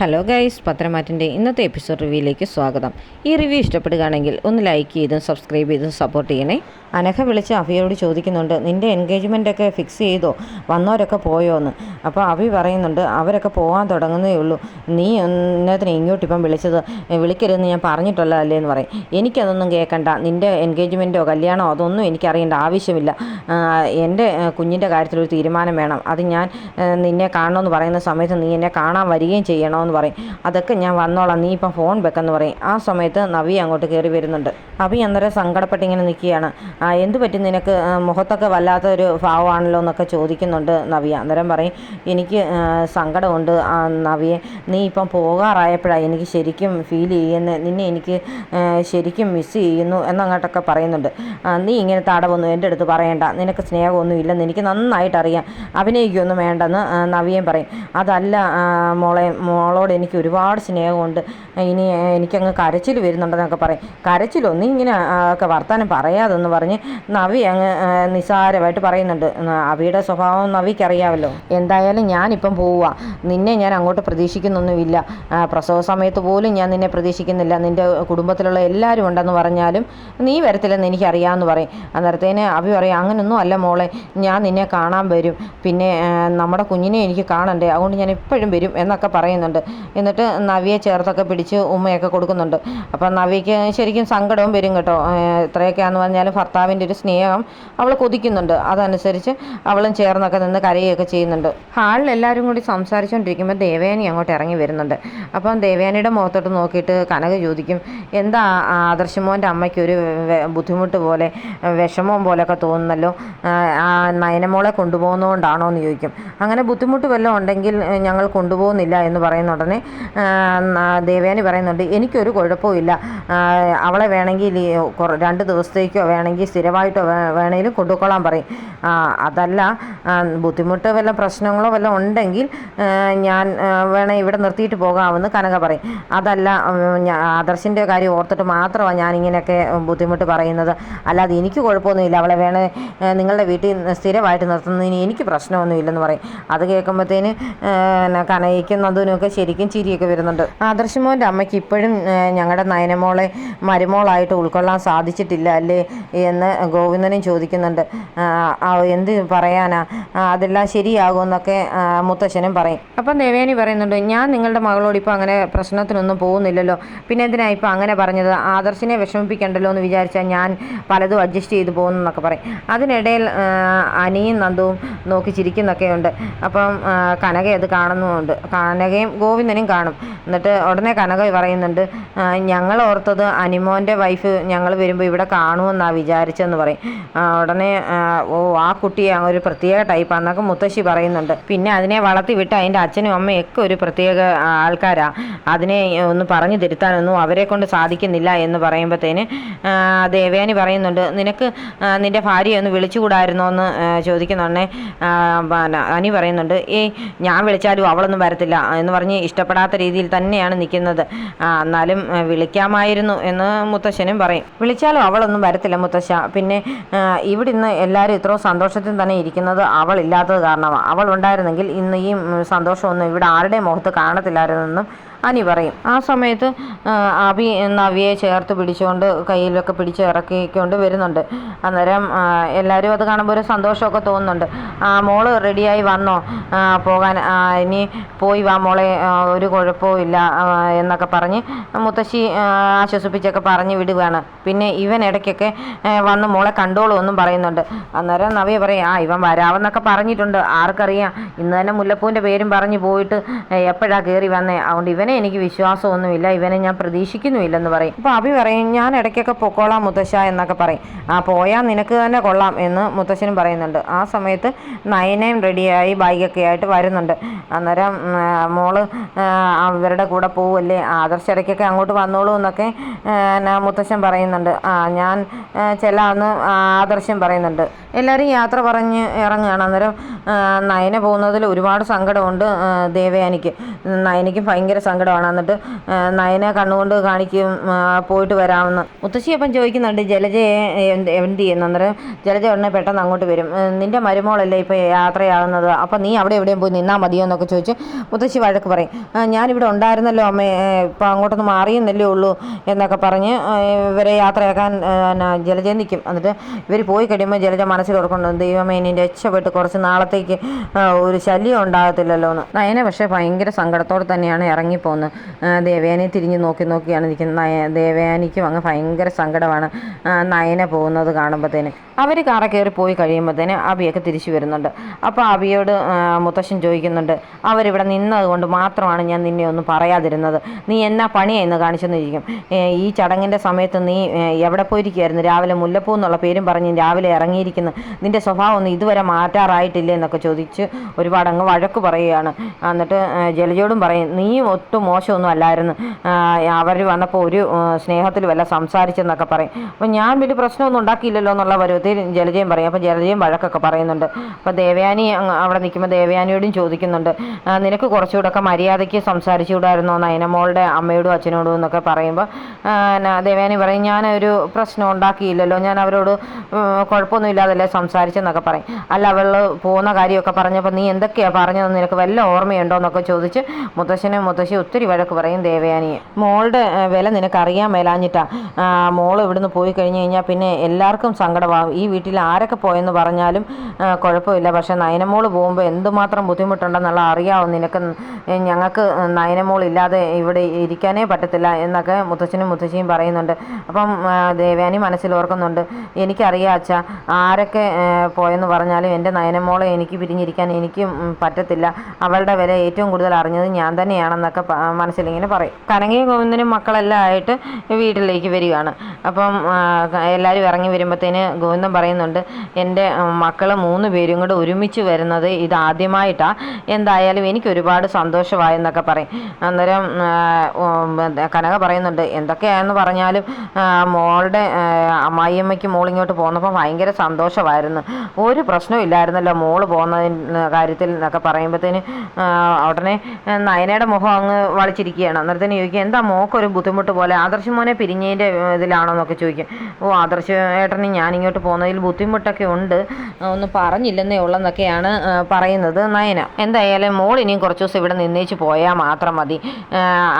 Hello guys പത്രമാറ്റിന്റെ ഇന്നത്തെ episode റിവ്യൂയിലേക്ക് സ്വാഗതം. ഈ റിവ്യൂ ഇഷ്ടപ്പെടുകയാണെങ്കിൽ ഒന്ന് ലൈക്ക് ചെയ്തും സബ്സ്ക്രൈബ് ചെയ്തും സപ്പോർട്ട് ചെയ്യണേ. അനഘ വിളിച്ച് അഭിയോട് ചോദിക്കുന്നുണ്ട് നിന്റെ എൻഗേജ്മെന്റൊക്കെ ഫിക്സ് ചെയ്തോ? വന്നവരൊക്കെ പോയോ എന്ന് അപ്പോൾ അഭി പറയുന്നുണ്ട് അവരൊക്കെ പോകാൻ തുടങ്ങുന്നേ ഉള്ളൂ. നീ എന്നതിന് ഇങ്ങോട്ട് ഇപ്പം വിളിച്ചത് "ഏ, വിളിക്കരുതെന്ന് ഞാൻ പറഞ്ഞിട്ടല്ല അല്ലേ? എന്ന് പറയും. എനിക്കതൊന്നും കേൾക്കണ്ട. നിന്റെ എൻഗേജ്മെന്റോ കല്യാണമോ അതൊന്നും എനിക്കറിയേണ്ട ആവശ്യമില്ല. എന്റെ കുഞ്ഞിന്റെ കാര്യത്തിലൊരു തീരുമാനം വേണം. അത് ഞാൻ നിന്നെ കാണണമെന്ന് പറയുന്ന സമയത്ത് നീ എന്നെ കാണാൻ വരികയും ചെയ്യണമെന്ന് പറയും. അതൊക്കെ ഞാൻ വന്നോളാം നീ ഇപ്പം ഫോൺ വെക്കെന്ന് പറയും. ആ സമയത്ത് നവി അങ്ങോട്ട് കയറി വരുന്നുണ്ട്. നവി അന്നേരം സങ്കടപ്പെട്ട് ഇങ്ങനെ നിൽക്കുകയാണ്. "ആ, എന്ത് പറ്റി നിനക്ക്? മുഖത്തൊക്കെ വല്ലാത്തൊരു ഭാവമാണല്ലോ എന്നൊക്കെ ചോദിക്കുന്നുണ്ട് നവി. അന്നേരം പറയും എനിക്ക് സങ്കടമുണ്ട്. നവിയെ നീ ഇപ്പം പോകാറായപ്പോഴാണ് എനിക്ക് ശരിക്കും ഫീൽ ചെയ്യുന്നത് നിന്നെ എനിക്ക് ശരിക്കും മിസ് ചെയ്യുന്നു എന്നങ്ങോട്ടൊക്കെ പറയുന്നുണ്ട്. നീ ഇങ്ങനെ തടവൊന്നും എന്റെ അടുത്ത് പറയണ്ട. നിനക്ക് സ്നേഹമൊന്നും ഇല്ലെന്ന് എനിക്ക് നന്നായിട്ട് അറിയാം അഭിനയിക്കൊന്നും വേണ്ടെന്ന് നവിയും പറയും. അതല്ല മോളെ മോളെ മോളോട് എനിക്ക് ഒരുപാട് സ്നേഹമുണ്ട്. ഇനി എനിക്കങ്ങ് കരച്ചിൽ വരുന്നുണ്ടെന്നൊക്കെ പറയും. കരച്ചിലൊന്നും ഇങ്ങനെ ഒക്കെ വർത്താനം പറയാതെന്ന് പറഞ്ഞ് നവി അങ്ങ് നിസാരമായിട്ട് പറയുന്നുണ്ട്. അവിയുടെ സ്വഭാവം നവിക്കറിയാമല്ലോ എന്തായാലും ഞാനിപ്പം പോവുക നിന്നെ ഞാൻ അങ്ങോട്ട് പ്രതീക്ഷിക്കുന്നൊന്നുമില്ല. പ്രസവ സമയത്ത് പോലും ഞാൻ നിന്നെ പ്രതീക്ഷിക്കുന്നില്ല. നിന്റെ കുടുംബത്തിലുള്ള എല്ലാവരും ഉണ്ടെന്ന് പറഞ്ഞാലും നീ വരത്തില്ലെന്ന് എനിക്കറിയാമെന്ന് പറയും. അന്നേരത്തേന് അഭി പറയും അങ്ങനൊന്നും അല്ല മോളെ. ഞാൻ നിന്നെ കാണാൻ വരും. പിന്നെ നമ്മുടെ കുഞ്ഞിനെ എനിക്ക് കാണണ്ടേ? അതുകൊണ്ട് ഞാൻ എപ്പോഴും വരും എന്നൊക്കെ പറയുന്നുണ്ട്. എന്നിട്ട് നവിയെ ചേർത്തൊക്കെ പിടിച്ച് ഉമ്മയൊക്കെ കൊടുക്കുന്നുണ്ട്. അപ്പം നവിക്ക് ശരിക്കും സങ്കടവും വരും കേട്ടോ. എത്രയൊക്കെയാണെന്ന് പറഞ്ഞാലും ഭർത്താവിന്റെ ഒരു സ്നേഹം അവൾ കൊതിക്കുന്നുണ്ട്. അതനുസരിച്ച് അവളും ചേർന്നൊക്കെ നിന്ന് കരയുകയൊക്കെ ചെയ്യുന്നുണ്ട്. ഹാളിൽ എല്ലാവരും കൂടി സംസാരിച്ചുകൊണ്ടിരിക്കുമ്പോൾ ദേവയാനി അങ്ങോട്ട് ഇറങ്ങി വരുന്നുണ്ട്. അപ്പം ദേവയാനിയുടെ മുഖത്തോട്ട് നോക്കിയിട്ട് കനക ചോദിക്കും എന്താ ആദർശമോന്റെ അമ്മയ്ക്ക് ഒരു ബുദ്ധിമുട്ട് പോലെ വിഷമം പോലെയൊക്കെ തോന്നുന്നല്ലോ? ആ, നയനമോളെ കൊണ്ടുപോകുന്നതുകൊണ്ടാണോ എന്ന് ചോദിക്കും. അങ്ങനെ ബുദ്ധിമുട്ട് വല്ലതും ഉണ്ടെങ്കിൽ ഞങ്ങൾ കൊണ്ടുപോകുന്നില്ല എന്ന് പറയുന്ന ഉടനെ ദേവയാനി പറയുന്നുണ്ട് എനിക്കൊരു കുഴപ്പമില്ല അവളെ വേണമെങ്കിൽ രണ്ട് ദിവസത്തേക്കോ വേണമെങ്കിൽ സ്ഥിരമായിട്ടോ വേണമെങ്കിലും കൊണ്ടുക്കൊള്ളാൻ പറയും. അതല്ല ബുദ്ധിമുട്ട് വല്ല പ്രശ്നങ്ങളോ വല്ലതും ഉണ്ടെങ്കിൽ ഞാൻ വേണേ ഇവിടെ നിർത്തിയിട്ട് പോകാമെന്ന് കനക പറയും. അതല്ല ആദർശിന്റെ കാര്യം ഓർത്തിട്ട് മാത്രമാണ് ഞാനിങ്ങനെയൊക്കെ ബുദ്ധിമുട്ട് പറയുന്നത്. അല്ലാതെ എനിക്ക് കുഴപ്പമൊന്നുമില്ല അവളെ വേണേ നിങ്ങളുടെ വീട്ടിൽ സ്ഥിരമായിട്ട് നിർത്തുന്നതിന് എനിക്ക് പ്രശ്നമൊന്നുമില്ലെന്ന് പറയും. അത് കേൾക്കുമ്പോഴത്തേന് കനയ്ക്കും നന്ദുവിനുമൊക്കെ ശരിക്കും ചിരിയൊക്കെ വരുന്നുണ്ട്. ആദർശമോന്റെ അമ്മയ്ക്ക് ഇപ്പോഴും ഞങ്ങളുടെ നയനമോളെ മരുമോളായിട്ട് ഉൾക്കൊള്ളാൻ സാധിച്ചിട്ടില്ല അല്ലേ എന്ന് ഗോവിന്ദനും ചോദിക്കുന്നുണ്ട്. എന്ത് പറയാനാ? അതെല്ലാം ശരിയാകുമെന്നൊക്കെ മുത്തശ്ശനും പറയും. അപ്പം ദേവേനി പറയുന്നുണ്ട് ഞാൻ നിങ്ങളുടെ മകളോട് ഇപ്പോൾ അങ്ങനെ പ്രശ്നത്തിനൊന്നും പോകുന്നില്ലല്ലോ. പിന്നെ എന്തിനാ ഇപ്പോൾ അങ്ങനെ പറഞ്ഞത്? ആദർശിനെ വിഷമിപ്പിക്കണ്ടല്ലോ എന്ന് വിചാരിച്ചാൽ ഞാൻ പലതും അഡ്ജസ്റ്റ് ചെയ്ത് പോകുന്നൊക്കെ പറയും. അതിനിടയിൽ അനിയും നന്ദുവും നോക്കി ചിരിക്കുന്നൊക്കെ ഉണ്ട് അപ്പം കനക അത് കാണുന്നുമുണ്ട്. കനകയും ഗോവിന്ദനും കാണും. എന്നിട്ട് ഉടനെ കനക പറയുന്നുണ്ട് ഞങ്ങൾ ഓർത്തത് അനിമോന്റെ വൈഫ് ഞങ്ങൾ വരുമ്പോൾ ഇവിടെ കാണുമെന്നാണ് വിചാരിച്ചെന്ന് പറയും. ഉടനെ ഓ ആ അങ്ങ് ഒരു പ്രത്യേക ടൈപ്പാന്നൊക്കെ മുത്തശ്ശി പറയുന്നുണ്ട്. പിന്നെ അതിനെ വളർത്തി വിട്ട് അതിന്റെ അച്ഛനും അമ്മയും ഒക്കെ ഒരു പ്രത്യേക ആൾക്കാരാണ് അതിനെ ഒന്ന് പറഞ്ഞു തിരുത്താനൊന്നും അവരെ കൊണ്ട് സാധിക്കുന്നില്ല എന്ന് പറയുമ്പോഴത്തേന് ദേവയാനി പറയുന്നുണ്ട് നിനക്ക് നിന്റെ ഭാര്യയെ ഒന്ന് വിളിച്ചുകൂടായിരുന്നോ എന്ന് ചോദിക്കുന്നുണ്ടേ അനി പറയുന്നുണ്ട് ഏയ് ഞാൻ വിളിച്ചാലും അവളൊന്നും വരത്തില്ല എന്ന് പറഞ്ഞ് ഇഷ്ടപ്പെടാത്ത രീതിയിൽ തന്നെയാണ് നിൽക്കുന്നത്. എന്നാലും വിളിക്കാമായിരുന്നു എന്ന് മുത്തശ്ശനും പറയും. വിളിച്ചാലും അവളൊന്നും വരത്തില്ല മുത്തശ്ശ. പിന്നെ ഇവിടെ ഇന്ന് എല്ലാവരും ഇത്രയും സന്തോഷത്തിൽ തന്നെ ഇരിക്കുന്നത് അവളില്ലാത്തത് കാരണമാണ്. അവൾ ഉണ്ടായിരുന്നെങ്കിൽ ഇന്ന് ഈ സന്തോഷമൊന്നും ഇവിടെ ആരുടെയും മുഖത്ത് കാണത്തില്ലായിരുന്നെന്നും അനി പറയും. ആ സമയത്ത് അഭി നവിയെ ചേർത്ത് പിടിച്ചുകൊണ്ട് കയ്യിലൊക്കെ പിടിച്ച് ഇറക്കിക്കൊണ്ട് വരുന്നുണ്ട്. അന്നേരം എല്ലാവരും അത് കാണുമ്പോൾ ഒരു സന്തോഷമൊക്കെ തോന്നുന്നുണ്ട്. ആ മോൾ റെഡിയായി വന്നോ? പോകാൻ ഇനി പോയി വാ മോളെ ഒരു കുഴപ്പവും ഇല്ല എന്നൊക്കെ പറഞ്ഞ് മുത്തശ്ശി ആശ്വസിപ്പിച്ചൊക്കെ പറഞ്ഞ് വിടുകയാണ് പിന്നെ ഇവൻ ഇടയ്ക്കൊക്കെ വന്ന് മോളെ കണ്ടോളൂ എന്നും പറയുന്നുണ്ട്. അന്നേരം നവിയ പറയും ആ ഇവൻ വരാമെന്നൊക്കെ പറഞ്ഞിട്ടുണ്ട്. ആർക്കറിയാം. ഇന്ന് തന്നെ മുല്ലപ്പൂവിന്റെ പേരും പറഞ്ഞ് പോയിട്ട് എപ്പോഴാണ് കയറി വന്നേ? അതുകൊണ്ട് ഇവനെ എനിക്ക് വിശ്വാസമൊന്നുമില്ല ഇവനെ ഞാൻ പ്രതീക്ഷിക്കുന്നുമില്ലെന്ന് പറയും. അപ്പോൾ അഭി പറയും ഞാൻ ഇടയ്ക്കൊക്കെ പൊക്കോളാം മുത്തശ്ശ എന്നൊക്കെ പറയും. ആ പോയാൽ നിനക്ക് തന്നെ കൊള്ളാം എന്ന് മുത്തശ്ശനും പറയുന്നുണ്ട്. ആ സമയത്ത് നയനയും റെഡിയായി ബൈക്കൊക്കെ ആയിട്ട് വരുന്നുണ്ട്. അന്നേരം മോൾ അവരുടെ കൂടെ പോവല്ലേ ആദർശ ഇടയ്ക്കൊക്കെ അങ്ങോട്ട് വന്നോളൂ എന്നൊക്കെ മുത്തശ്ശൻ പറയുന്നുണ്ട്. ആ ഞാൻ ആ, ചെല്ലാമെന്ന് ആദർശം പറയുന്നുണ്ട്. എല്ലാവരും യാത്ര പറഞ്ഞ് ഇറങ്ങുകയാണ്. അന്നേരം നയന പോകുന്നതിൽ ഒരുപാട് സങ്കടമുണ്ട് ദേവയാനിക്ക്. നയനയ്ക്ക് ഭയങ്കര സങ്കടം സങ്കടമാണ് എന്നിട്ട് നയനെ കണ്ണുകൊണ്ട് കാണിക്കും പോയിട്ട് വരാമെന്ന്. മുത്തശ്ശി അപ്പം ചോദിക്കുന്നുണ്ട് ജലജയെ എന്ത് ചെയ്യുന്നു? അന്നേരം ജലജ ഉടനെ പെട്ടെന്ന് അങ്ങോട്ട് വരും. "ഏ, നിന്റെ മരുമോളല്ലേ ഇപ്പോൾ യാത്രയാകുന്നത് അപ്പം നീ അവിടെ എവിടെയും പോയി നിന്നാൽ മതിയോ എന്നൊക്കെ ചോദിച്ച് മുത്തശ്ശി വഴക്ക് പറയും. "ആ, ഞാനിവിടെ ഉണ്ടായിരുന്നല്ലോ അമ്മ ഇപ്പം അങ്ങോട്ടൊന്നും മാറിയെന്നല്ലേ ഉള്ളൂ എന്നൊക്കെ പറഞ്ഞ് ഇവരെ യാത്രയാക്കാൻ ജലജ നിൽക്കും എന്നിട്ട് ഇവർ പോയി കഴിയുമ്പോൾ ജലജ മനസ്സിൽ ഓർക്കുന്നുണ്ട് ദൈവമേ ഇനി രക്ഷപ്പെട്ട് കുറച്ച് നാളത്തേക്ക് ഒരു ശല്യം ഉണ്ടാകത്തില്ലല്ലോ എന്ന് നയന പക്ഷേ ഭയങ്കര സങ്കടത്തോടെ തന്നെയാണ് ഇറങ്ങിപ്പോകുന്നത് ആ, ദേവയാനി തിരിഞ്ഞ് നോക്കി നോക്കിയാണ് ഇരിക്കുന്നത്. നയ ദേവയാനിക്കും അങ്ങ് ഭയങ്കര സങ്കടമാണ് നയനെ പോകുന്നത് കാണുമ്പോഴത്തേന് അവർ കാറ കയറി പോയി കഴിയുമ്പോഴത്തേന് അബിയൊക്കെ തിരിച്ചു വരുന്നുണ്ട്. അപ്പോൾ അബിയോട് മുത്തശ്ശൻ ചോദിക്കുന്നുണ്ട് അവരിവിടെ നിന്നതുകൊണ്ട് മാത്രമാണ് ഞാൻ നിന്നെ ഒന്നും പറയാതിരുന്നത്. നീ എന്നാ പണിയായിരുന്നു കാണിച്ചെന്ന് ചോദിക്കും ഈ ചടങ്ങിന്റെ സമയത്ത് നീ എവിടെ പോയിരിക്കുകയായിരുന്നു? രാവിലെ മുല്ലപ്പൂ എന്നുള്ള പേരും പറഞ്ഞ് രാവിലെ ഇറങ്ങിയിരിക്കുന്നു. നിന്റെ സ്വഭാവം ഒന്നും ഇതുവരെ മാറ്റാറായിട്ടില്ല? എന്നൊക്കെ ചോദിച്ച് ഒരുപാട് അങ്ങ് വഴക്ക് പറയുകയാണ്. എന്നിട്ട് ജലജോടും പറയും നീ ഒട്ടും മോശമൊന്നും അല്ലായിരുന്നു. അവർ വന്നപ്പോൾ ഒരു സ്നേഹത്തിൽ വല്ല സംസാരിച്ചെന്നൊക്കെ പറയും. അപ്പം ഞാൻ വലിയ പ്രശ്നമൊന്നും ഉണ്ടാക്കിയില്ലല്ലോ എന്നുള്ള പരുവത്തിൽ ജലജയും പറയും. അപ്പം ജലജയും വഴക്കൊക്കെ പറയുന്നുണ്ട്. അപ്പം ദേവയാനി അവിടെ നിൽക്കുമ്പോൾ ദേവയാനിയോടും ചോദിക്കുന്നുണ്ട്. നിനക്ക് കുറച്ചുകൂടെ കുറച്ചുകൂടെയൊക്കെ മര്യാദയ്ക്ക് സംസാരിച്ചുകൂടായിരുന്നോ? നയനമോളുടെ അമ്മയോടും അച്ഛനോടും എന്നൊക്കെ പറയുമ്പോൾ ദേവയാനി പറയും ഞാനൊരു പ്രശ്നം ഉണ്ടാക്കിയില്ലല്ലോ. ഞാൻ അവരോട് കുഴപ്പമൊന്നും കുഴപ്പമൊന്നുമില്ലാതല്ലേ സംസാരിച്ചെന്നൊക്കെ പറയും. അല്ല അവൾ പോകുന്ന കാര്യമൊക്കെ പറഞ്ഞപ്പോൾ നീ എന്തൊക്കെയാണ് പറഞ്ഞതെന്ന് നിനക്ക് വല്ല ഓർമ്മയുണ്ടോ? എന്നൊക്കെ ചോദിച്ച് മുത്തശ്ശനും മുത്തശ്ശി ഒത്തിരി വഴക്ക് പറയും ദേവയാനിയെ. മോളുടെ വില നിനക്ക് അറിയാൻ മേലാഞ്ഞിട്ടാ മോൾ ഇവിടുന്ന് പോയി കഴിഞ്ഞു കഴിഞ്ഞാൽ പിന്നെ എല്ലാവർക്കും സങ്കടമാകും ഈ വീട്ടിൽ ആരൊക്കെ പോയെന്ന് പറഞ്ഞാലും കുഴപ്പമില്ല. പക്ഷെ നയനമോൾ പോകുമ്പോൾ എന്തുമാത്രം ബുദ്ധിമുട്ടുണ്ടെന്നുള്ള അറിയാവും നിനക്ക്. ഞങ്ങൾക്ക് നയനമോൾ ഇല്ലാതെ ഇവിടെ ഇരിക്കാനേ പറ്റത്തില്ല എന്നൊക്കെ മുത്തച്ഛനും മുത്തശ്ശിയും പറയുന്നുണ്ട്. അപ്പം ദേവയാനി മനസ്സിൽ ഓർക്കുന്നുണ്ട് എനിക്കറിയാം അച്ഛ ആരൊക്കെ പോയെന്ന് പറഞ്ഞാലും എന്റെ നയനമോളെ എനിക്ക് പിരിഞ്ഞിരിക്കാൻ എനിക്കും പറ്റത്തില്ല. അവളുടെ വില ഏറ്റവും കൂടുതൽ അറിഞ്ഞത് ഞാൻ തന്നെയാണെന്നൊക്കെ മനസ്സിലിങ്ങനെ പറയും. കനകയും ഗോവിന്ദനും മക്കളെല്ലാം ആയിട്ട് വീട്ടിലേക്ക് വരികയാണ്. അപ്പം എല്ലാവരും ഇറങ്ങി വരുമ്പോഴത്തേന് ഗോവിന്ദൻ പറയുന്നുണ്ട് എന്റെ മക്കൾ മൂന്ന് പേരും കൂടെ ഒരുമിച്ച് വരുന്നത് ഇതാദ്യമായിട്ടാണ് എന്തായാലും എനിക്ക് ഒരുപാട് സന്തോഷമായെന്നൊക്കെ പറയും. അന്നേരം കനക പറയുന്നുണ്ട് എന്തൊക്കെയാണെന്ന് പറഞ്ഞാലും മോളുടെ അമ്മായിയമ്മയ്ക്ക് മോളിങ്ങോട്ട് പോന്നപ്പോൾ ഭയങ്കര സന്തോഷമായിരുന്നു. ഒരു പ്രശ്നവും ഇല്ലായിരുന്നല്ലോ മോൾ പോകുന്നതിന് കാര്യത്തിൽ എന്നൊക്കെ പറയുമ്പോഴത്തേന് ഉടനെ നയനയുടെ മുഖം അങ്ങ് വളിച്ചിരിക്കുകയാണ്. അന്നേരത്തിന് ചോദിക്കും എന്താ മോക്കൊരു ബുദ്ധിമുട്ട് പോലെ? ആദർശ മോനെ പിരിഞ്ഞതിന്റെ ഇതിലാണോ? എന്നൊക്കെ ചോദിക്കും. ഓ ആദർശ ഏട്ടന് ഞാനിങ്ങോട്ട് പോകുന്നതിൽ ബുദ്ധിമുട്ടൊക്കെ ഉണ്ട്. ഒന്ന് പറഞ്ഞില്ലെന്നേ ഉള്ളെന്നൊക്കെയാണ് പറയുന്നത് നയന. എന്തായാലും മോൾ ഇനിയും കുറച്ച് ദിവസം ഇവിടെ നിന്നേച്ച് പോയാൽ മാത്രം മതി.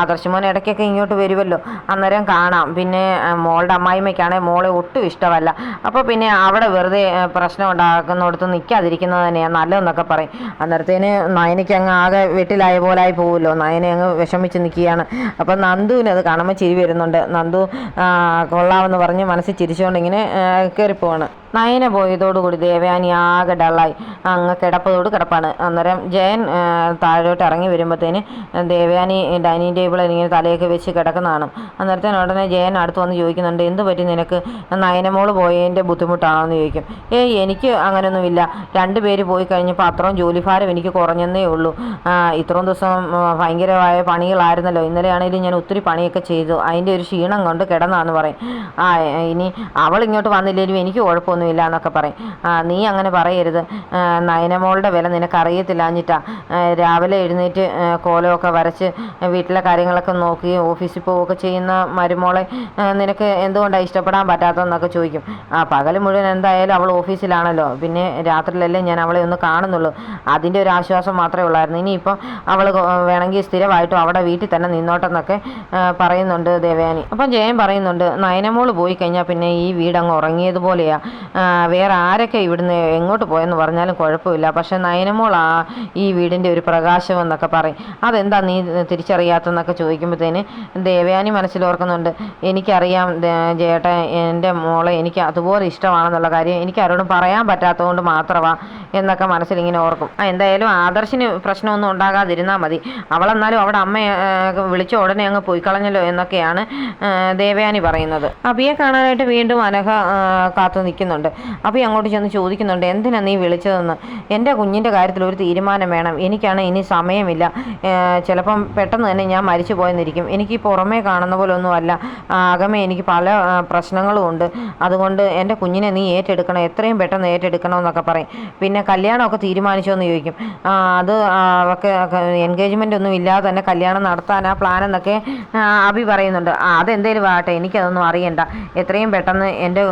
ആദർശ മോൻ ഇടയ്ക്കൊക്കെ ഇങ്ങോട്ട് വരുമല്ലോ അന്നേരം കാണാം. പിന്നെ മോളുടെ അമ്മായിമ്മയ്ക്കാണെങ്കിൽ മോളെ ഒട്ടും ഇഷ്ടമല്ല. അപ്പോൾ പിന്നെ അവിടെ വെറുതെ പ്രശ്നം ഉണ്ടാക്കുന്നിടത്ത് നിൽക്കാതിരിക്കുന്നത് തന്നെയാണ് നല്ലതെന്നൊക്കെ പറയും. അന്നേരത്തേന് നയനയ്ക്ക് അങ്ങ് ആകെ വെട്ടിലായ പോലായി പോകുമല്ലോ നയനെ അങ്ങ് വിഷമിച്ച് നിൽക്കുകയാണ്. അപ്പം നന്ദുവിന് അത് കാണുമ്പോൾ ചിരി വരുന്നുണ്ട്. നന്ദു കൊള്ളാമെന്ന് പറഞ്ഞ് മനസ്സിൽ ചിരിച്ചുകൊണ്ട് ഇങ്ങനെ കയറിപ്പോവാണ്. നയന പോയതോടുകൂടി ദേവയാനി ആകെ ഡള്ളായി അങ്ങ് കിടപ്പതോട് കിടപ്പാണ്. അന്നേരം ജയൻ താഴോട്ട് ഇറങ്ങി വരുമ്പോഴത്തേന് ദേവയാനി ഡൈനിങ് ടേബിൾ ഇങ്ങനെ തലയൊക്കെ വെച്ച് കിടക്കുന്നതാണ്. അന്നേരത്തേന് ഉടനെ ജയൻ അടുത്ത് വന്ന് ചോദിക്കുന്നുണ്ട് എന്ത് പറ്റി നിനക്ക്? നയനമോൾ പോയതിന്റെ ബുദ്ധിമുട്ടാണോ എന്ന് ചോദിക്കും. ഏയ് എനിക്ക് അങ്ങനെയൊന്നുമില്ല രണ്ട് പേര് പോയി കഴിഞ്ഞപ്പോൾ അത്രയും ജോലിഭാരം എനിക്ക് കുറഞ്ഞെന്നേ ഉള്ളൂ. ഇത്രയും ദിവസം ഭയങ്കരമായ പണികളായിരുന്നല്ലോ. ഇന്നലെയാണെങ്കിലും ഞാൻ ഒത്തിരി പണിയൊക്കെ ചെയ്തു. അതിന്റെ ഒരു ക്ഷീണം കൊണ്ട് കിടന്നാന്ന് പറയും. ആ ഇനി അവൾ ഇങ്ങോട്ട് വന്നില്ലെങ്കിലും എനിക്ക് കുഴപ്പമൊന്നുമില്ല എന്നൊക്കെ പറയും നീ അങ്ങനെ പറയരുത്. നയനമോളുടെ വില നിനക്ക് അറിയത്തില്ല എന്നിട്ടാ രാവിലെ എഴുന്നേറ്റ് കോലമൊക്കെ വരച്ച് വീട്ടിലെ കാര്യങ്ങളൊക്കെ നോക്കി ഓഫീസിൽ പോവുകയൊക്കെ ചെയ്യുന്ന മരുമോളെ നിനക്ക് എന്തുകൊണ്ടാണ് ഇഷ്ടപ്പെടാൻ പറ്റാത്തതെന്നൊക്കെ ചോദിക്കും. ആ പകൽ മുഴുവൻ എന്തായാലും അവൾ ഓഫീസിലാണല്ലോ. പിന്നെ രാത്രിയിലല്ലേ ഞാൻ അവളെ ഒന്ന് കാണുന്നുള്ളൂ. അതിന്റെ ഒരു ആശ്വാസം മാത്രമേ ഉള്ളായിരുന്നു. ഇനിയിപ്പം അവൾ വേണമെങ്കിൽ സ്ഥിരമായിട്ടും അവിടെ വീട്ടിൽ തന്നെ നിന്നോട്ടെന്നൊക്കെ പറയുന്നുണ്ട് ദേവയാനി. അപ്പം ജയൻ പറയുന്നുണ്ട് നയനമോൾ പോയി കഴിഞ്ഞാൽ പിന്നെ ഈ വീട് അങ്ങ് ഉറങ്ങിയതുപോലെയാ. ആ, വേറെ ആരൊക്കെ ഇവിടുന്ന് എങ്ങോട്ട് പോയെന്ന് പറഞ്ഞാലും കുഴപ്പമില്ല. പക്ഷെ നയനമോൾ ആ ഈ വീടിന്റെ ഒരു പ്രകാശം എന്നൊക്കെ പറയും. അതെന്താ നീ തിരിച്ചറിയാത്തെന്നൊക്കെ ചോദിക്കുമ്പോഴത്തേന് ദേവയാനി മനസ്സിലോർക്കുന്നുണ്ട് എനിക്കറിയാം ചേട്ടൻ എന്റെ മോളെ എനിക്ക് അതുപോലെ ഇഷ്ടമാണെന്നുള്ള കാര്യം. എനിക്ക് ആരോടും പറയാൻ പറ്റാത്തതുകൊണ്ട് മാത്രമാ എന്നൊക്കെ മനസ്സിലിങ്ങനെ ഓർക്കും. എന്തായാലും ആദർശിന് പ്രശ്നമൊന്നും ഉണ്ടാകാതിരുന്നാൽ മതി. അവളെന്നാലും അവിടെ അമ്മ വിളിച്ച ഉടനെ അങ്ങ് പോയി കളഞ്ഞല്ലോ എന്നൊക്കെയാണ് ദേവയാനി പറയുന്നത്. അബിയെ കാണാനായിട്ട് വീണ്ടും അനഘ കാത്തു നിൽക്കുന്നുണ്ട്. പറയുന്നുണ്ട് അപ്പോൾ അങ്ങോട്ട് ചെന്ന് ചോദിക്കുന്നുണ്ട് എന്തിനാ നീ വിളിച്ചതെന്ന്? എന്റെ കുഞ്ഞിന്റെ കാര്യത്തിൽ ഒരു തീരുമാനം വേണം. എനിക്കാണ് ഇനി സമയമില്ല. ചിലപ്പം പെട്ടെന്ന് തന്നെ ഞാൻ മരിച്ചു പോയെന്നിരിക്കും. എനിക്ക് പുറമേ കാണുന്ന പോലെ ഒന്നുമല്ല അകമേ എനിക്ക് പല പ്രശ്നങ്ങളും ഉണ്ട്. അതുകൊണ്ട് എന്റെ കുഞ്ഞിനെ നീ ഏറ്റെടുക്കണം. എത്രയും പെട്ടെന്ന് ഏറ്റെടുക്കണം എന്നൊക്കെ പറയും. പിന്നെ കല്യാണമൊക്കെ തീരുമാനിച്ചോ എന്ന് ചോദിക്കും അത് അവർക്ക് എൻഗേജ്മെന്റ് ഒന്നും ഇല്ലാതെ തന്നെ കല്യാണം നടത്താൻ ആ പ്ലാൻ എന്നൊക്കെ അഭി പറയുന്നുണ്ട്. അതെന്തേലും ആട്ടെ എനിക്കതൊന്നും അറിയണ്ട. എത്രയും പെട്ടെന്ന് എന്റെ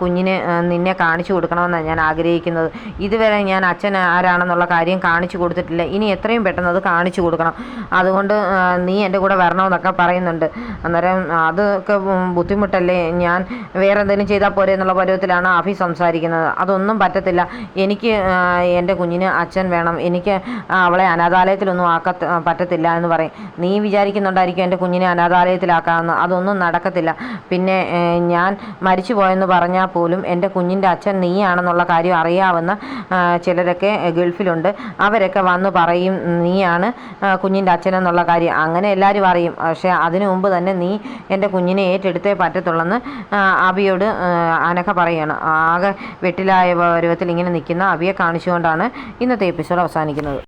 കുഞ്ഞിനെ നിന്നെ കാണിച്ചു കൊടുക്കണമെന്നാണ് ഞാൻ ആഗ്രഹിക്കുന്നത്. ഇതുവരെ ഞാൻ അച്ഛൻ ആരാണെന്നുള്ള കാര്യം കാണിച്ചു കൊടുത്തിട്ടില്ല. ഇനി എത്രയും പെട്ടെന്ന് അത് കാണിച്ചു കൊടുക്കണം. അതുകൊണ്ട് നീ എന്റെ കൂടെ വരണമെന്നൊക്കെ പറയുന്നുണ്ട്. അന്നേരം അതൊക്കെ ബുദ്ധിമുട്ടല്ലേ? ഞാൻ വേറെ എന്തെങ്കിലും ചെയ്താൽ പോരെ എന്നുള്ള പരുവത്തിലാണ് അഭി സംസാരിക്കുന്നത്. അതൊന്നും പറ്റത്തില്ല. എനിക്ക് എന്റെ കുഞ്ഞിന് അച്ഛൻ വേണം. എനിക്ക് അവളെ അനാഥാലയത്തിലൊന്നും ആക്ക പറ്റത്തില്ല എന്ന് പറയും. നീ വിചാരിക്കുന്നുണ്ടായിരിക്കും എന്റെ കുഞ്ഞിനെ അനാഥാലയത്തിലാക്കാമെന്ന്. അതൊന്നും നടക്കത്തില്ല. പിന്നെ ഞാൻ മരിച്ചു പോയെന്ന് പറഞ്ഞാൽ പോലും എന്റെ കുഞ്ഞിന്റെ അച്ഛൻ നീയാണെന്നുള്ള കാര്യം അറിയാവുന്ന ചിലരൊക്കെ ഗൾഫിലുണ്ട്. അവരൊക്കെ വന്ന് പറയും നീയാണ് കുഞ്ഞിന്റെ അച്ഛൻ എന്നുള്ള കാര്യം. അങ്ങനെ എല്ലാവരും അറിയും. പക്ഷേ അതിനു മുമ്പ് തന്നെ നീ എന്റെ കുഞ്ഞിനെ ഏറ്റെടുത്തേ പറ്റത്തുള്ളെന്ന് അബിയോട് അനഘ പറയുകയാണ് ആകെ വെട്ടിലായ പരുവത്തിൽ ഇങ്ങനെ നിൽക്കുന്ന അബിയെ കാണിച്ചുകൊണ്ടാണ് ഇന്നത്തെ എപ്പിസോഡ് അവസാനിക്കുന്നത്.